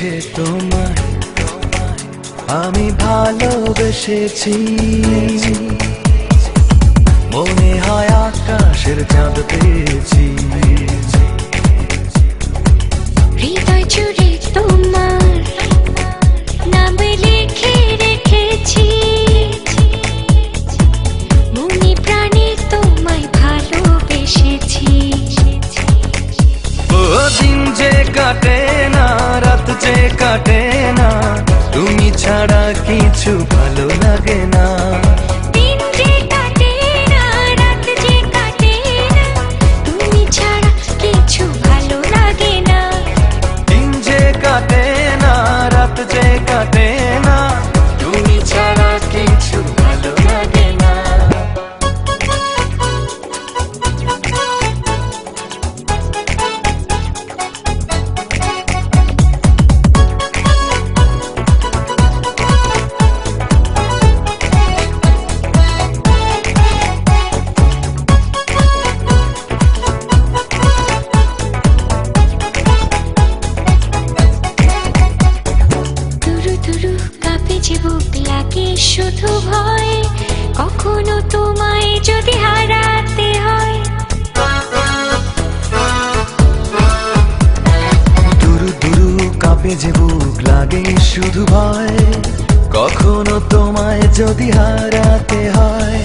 যে তোমায়। আমি ভালোবেসেছি। ছাড়া কিছু লাগে শুধু ভয় কখনো তোমায় যদি হারাতে হয়।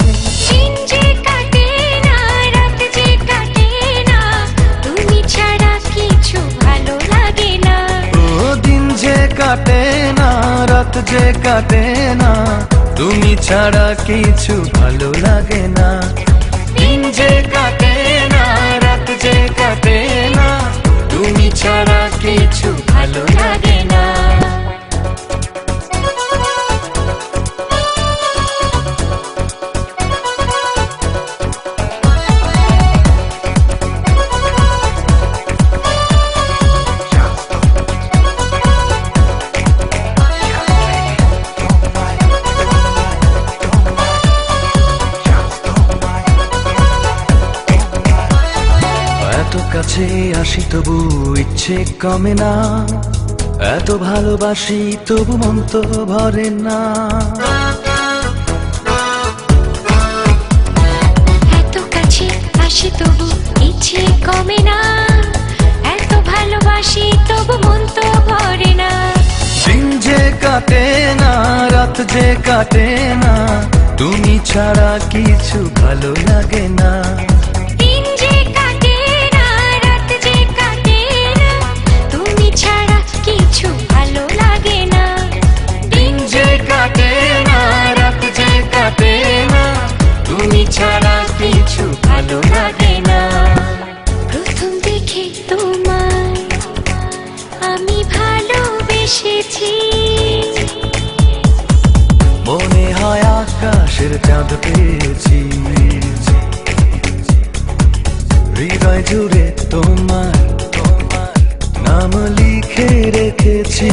কাটে না রাত যে কাটে না তুমি ছাড়া কিছু ভালো লাগে না। দিন যে কাটে কাছে আসি তবু ইচ্ছে কমে না। এত ভালোবাসি তবু মন তো ভরে না। এত কাছে আসি তবু ইচ্ছে কমে না। এত ভালোবাসি তবু মন তো ভরে না। দিন যে কাটে না রাত যে কাটে না তুমি ছাড়া কিছু ভালো লাগে না। চাঁদ পেয়েছি। হৃদয় জুড়ে তোমার তোমার নাম লিখে রেখেছি।